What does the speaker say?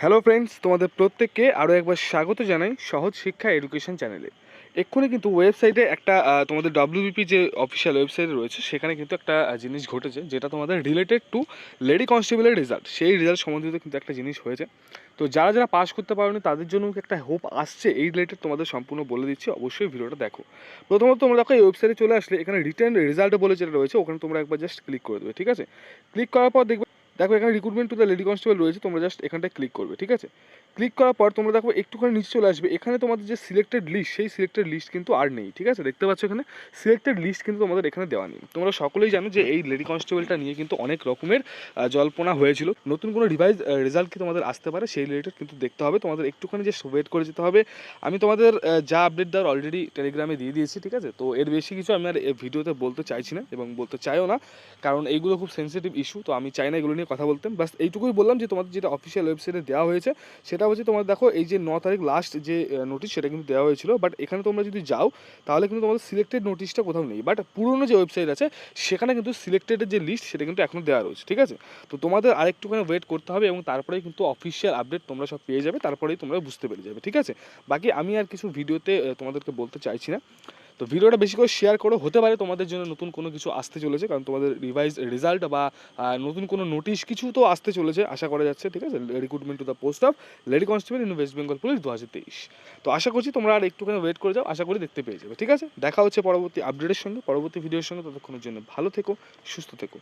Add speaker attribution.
Speaker 1: Hello friends তোমাদের প্রত্যেককে আরও একবার স্বাগত জানাই সহজ শিক্ষা এডুকেশন চ্যানেলে এক্ষুনি কিন্তু ওয়েবসাইটে একটা তোমাদের ডাব্লিউবিপি যে অফিসিয়াল ওয়েবসাইট রয়েছে, সেখানে কিন্তু একটা জিনিস ঘটেছে, যেটা তোমাদের রিলেটেড টু লেডি কনস্টেবলের রেজাল্ট সেই রেজাল্ট সম্বন্ধিত কিন্তু একটা জিনিস হয়েছে। তো যারা যারা পাস করতে পারোনি, তাদের জন্য একটা হোপ আসছে, এই রিলেটেড তোমাদের সম্পূর্ণ বলে দিচ্ছি, অবশ্যই ভিডিওটা দেখো। প্রথমত তোমরা দেখো, এই ওয়েবসাইটে চলে আসলে, এখানে রিটার্ন রেজাল্ট বলে যেটা রয়েছে, ওখানে তোমরা একবার জাস্ট ক্লিক করে দেবে, ঠিক আছে? ক্লিক করার পর দেখবে দেখো, এখানে recruitment to the lady constable রয়েছে, তোমরা জাস্ট এখানটায় ক্লিক করবে, ঠিক আছে? ক্লিক করার পর তোমরা দেখো, একটুখানি নিচে চলে আসবে। এখানে তোমাদের যে সিলেক্টেড লিস্ট সেই সিলেক্টেড লিস্ট কিন্তু আর নেই, ঠিক আছে? দেখতে পাচ্ছ এখানে? সিলেক্টেড লিস্ট কিন্তু তোমাদের এখানে দেওয়া নেই। তোমরা সকলেই জানো যে এই লেডি কনস্টেবলটা নিয়ে কিন্তু অনেক রকমের জল্পনা হয়েছিল। নতুন কোনো রিভাইজ রেজাল্ট কি তোমাদের আসতে পারে, সেই রিলেটেড কিন্তু দেখতে হবে। তোমাদের একটুখানি যে ওয়েট করে যেতে হবে। আমি তোমাদের যা আপডেট দেওয়ার অলরেডি টেলিগ্রামে দিয়ে দিয়েছি, ঠিক আছে? তো এর বেশি কিছু আমি আর ভিডিওতে বলতে চাইছি না এবং বলতে চাইও না, কারণ এইগুলো খুব সেন্সিটিভ ইস্যু তো আমি চাই না এগুলো নিয়ে কথা বলতে বাস এইটুকুই বললাম যে, তোমাদের যেটা অফিসিয়াল ওয়েবসাইটে দেওয়া হয়েছে, সেটা হচ্ছে তোমার দেখো, এই যে ন তারিখ লাস্ট যে নোটিশ সেটা কিন্তু দেওয়া হয়েছিল। বাট এখানে তোমরা যদি যাও, তাহলে কিন্তু তোমাদের সিলেক্টেড নোটিশটা কোথাও নেই। বাট পুরনো যে ওয়েবসাইট আছে, সেখানে কিন্তু সিলেক্টেডের যে লিস্ট সেটা কিন্তু এখনও দেওয়া রয়েছে, ঠিক আছে? তো তোমাদের আরেকটুখানি ওয়েট করতে হবে এবং তারপরেই কিন্তু অফিসিয়াল আপডেট তোমরা সব পেয়ে যাবে, তারপরেই তোমরা বুঝতে পেরে যাবে, ঠিক আছে? বাকি আমি আর কিছু ভিডিওতে তোমাদেরকে বলতে চাইছি না। তো ভিডিওটা বেশি করে শেয়ার করো। হতে পারে তোমাদের জন্য নতুন কোনো কিছু আসতে চলেছে, কারণ তোমাদের রিভাইজ রেজাল্ট বা নতুন কোনো নোটিশ কিছু তো আসতে চলেছে, আশা করা যাচ্ছে, ঠিক আছে? Recruitment to the post of lady constable in West Bengal police দু হাজার তেইশ। তো আশা করছি তোমরা আর একটুখানি ওয়েট করে যাও, আশা করি দেখতে পেয়ে যাবে, ঠিক আছে? দেখা হচ্ছে পরবর্তী আপডেটের সঙ্গে, পরবর্তী ভিডিওর সঙ্গে, ততক্ষণের জন্য ভালো থেকো, সুস্থ থেকো।